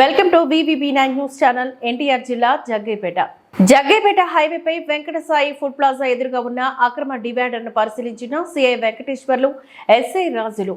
Welcome to VVB nine news channel NTR జిల్లా జగ్గైపేట. జగ్గైపేట హైవేపై Venkatasai food plaza ఎదురుగా ఉన్న అక్రమ డివైడర్ను పరిశీలించిన సిఐ వెంకటేశ్వర్లు ఎస్ఐ రాజులు.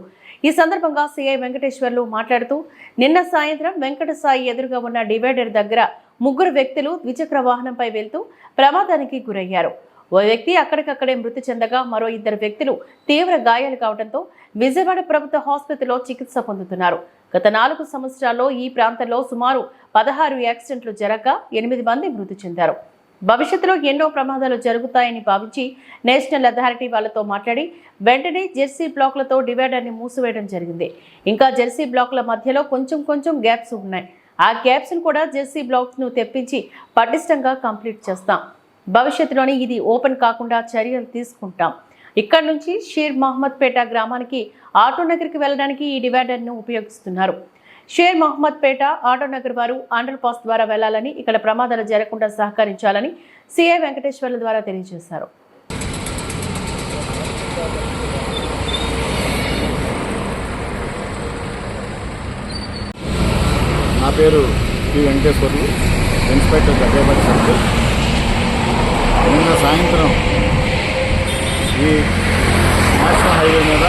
ఈ సందర్భంగా సిఐ వెంకటేశ్వర్లు మాట్లాడుతూ నిన్న సాయంత్రం వెంకటసాయి ఎదురుగా ఉన్న డివైడర్ దగ్గర ముగ్గురు వ్యక్తులు ద్విచక్ర వాహనంపై వెళ్తూ ప్రమాదానికి గురయ్యారు. ఓ వ్యక్తి అక్కడికక్కడే మృతి చెందగా మరో ఇద్దరు వ్యక్తులు తీవ్ర గాయాలు కావడంతో విజయవాడ ప్రభుత్వ ఆసుపత్రిలో చికిత్స పొందుతున్నారు. గత నాలుగు సంవత్సరాల్లో ఈ ప్రాంతంలో సుమారు పదహారు యాక్సిడెంట్లు జరగగా ఎనిమిది మంది మృతి చెందారు. భవిష్యత్తులో ఎన్నో ప్రమాదాలు జరుగుతాయని భావించి నేషనల్ అథారిటీ వాళ్ళతో మాట్లాడి వెంటనే జెర్సీ బ్లాక్లతో డివైడర్ని మూసివేయడం జరిగింది. ఇంకా జెర్సీ బ్లాక్ల మధ్యలో కొంచెం కొంచెం గ్యాప్స్ ఉన్నాయి. ఆ గ్యాప్స్ను కూడా జెర్సీ బ్లాక్స్ను తెప్పించి పటిష్టంగా కంప్లీట్ చేస్తాం. భవిష్యత్తులోని ఇది ఓపెన్ కాకుండా చర్యలు తీసుకుంటాం. ఇక్కడ నుంచి షేర్ మహమ్మద్ పేట గ్రామానికి ఆటో నగర్కి వెళ్ళడానికి ఈ డివైడర్ను ఉపయోగిస్తున్నారు. షేర్ మహమ్మద్ పేట ఆటో నగర్ వారు అండర్ పాస్ ద్వారా వెళ్ళాలని ఇక్కడ ప్రమాదాలు జరగకుండా సహకరించాలని సిఐ వెంకటేశ్వర్ల ద్వారా తెలియజేశారు. నా పేరు P Venkateswarlu inspector Jaggaipalli circle. సాయంత్రం ఈ నేషనల్ హైవే మీద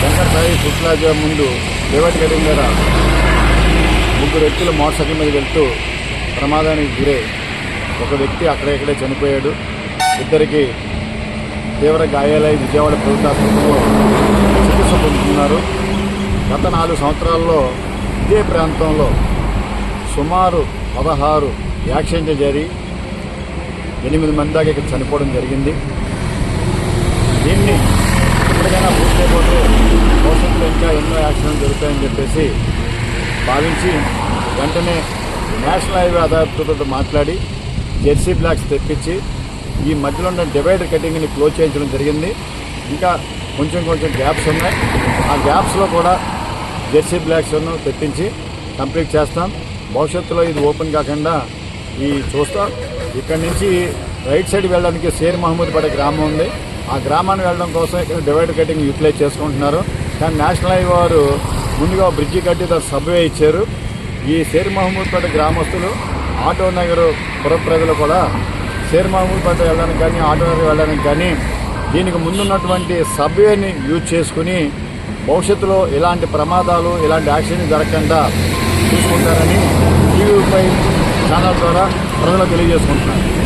శంకర్ సాయి ఫుడ్ ప్లాజా ముందు డివైడ్ కటింగ్ మీద ముగ్గురు వ్యక్తులు మోటార్ సైకిల్ మీద వెళ్తూ ప్రమాదానికి గురై ఒక వ్యక్తి అక్కడెక్కడే చనిపోయాడు. ఇద్దరికి తీవ్ర గాయాలై విజయవాడ ప్రభుత్వ ఆసుపత్రిలో చికిత్స పొందుతున్నారు. గత నాలుగు సంవత్సరాల్లో ఇదే ప్రాంతంలో సుమారు పదహారు యాక్సిడెంట్లు జరిగి ఎనిమిది మంది దాకా ఇక్కడ చనిపోవడం జరిగింది. దీన్ని ఎప్పటికైనా పూర్తి అయిపోతే భవిష్యత్తులో ఇంకా ఎన్నో యాక్సిడెంట్లు జరుగుతాయని చెప్పేసి భావించి వెంటనే నేషనల్ హైవే అథారిటీతో మాట్లాడి జెర్సీ బ్లాక్స్ తెప్పించి ఈ మధ్యలో ఉన్న డివైడర్ కటింగ్ని క్లోజ్ చేయించడం జరిగింది. ఇంకా కొంచెం కొంచెం గ్యాప్స్ ఉన్నాయి. ఆ గ్యాప్స్లో కూడా జెర్సీ బ్లాక్స్ను తెప్పించి కంప్లీట్ చేస్తాం. భవిష్యత్తులో ఇది ఓపెన్ కాకుండా ఈ చూస్తాం. ఇక్కడ నుంచి రైట్ సైడ్ వెళ్ళడానికి షేర్ మహమ్మద్ పడే గ్రామం ఉంది. ఆ గ్రామానికి వెళ్ళడం కోసం ఇక్కడ డివైడ్ కటింగ్ యూటిలైజ్ చేసుకుంటున్నారు. కానీ నేషనల్ హైవే వారు ముందుగా బ్రిడ్జి కట్టి దాని సబ్వే ఇచ్చారు. ఈ షేర్ మహమ్మద్పేట గ్రామస్తులు ఆటో నగర్ పుర ప్రజలు కూడా షేర్ మహమ్మద్పేట వెళ్ళడానికి కానీ ఆటో నగర్ వెళ్ళడానికి కానీ దీనికి ముందున్నటువంటి సబ్వేని యూజ్ చేసుకుని భవిష్యత్తులో ఇలాంటి ప్రమాదాలు ఇలాంటి యాక్సిడెంట్ జరగకుండా చూసుకుంటారని ఛానల్ ద్వారా ప్రజలకు తెలియజేసుకుంటున్నాను.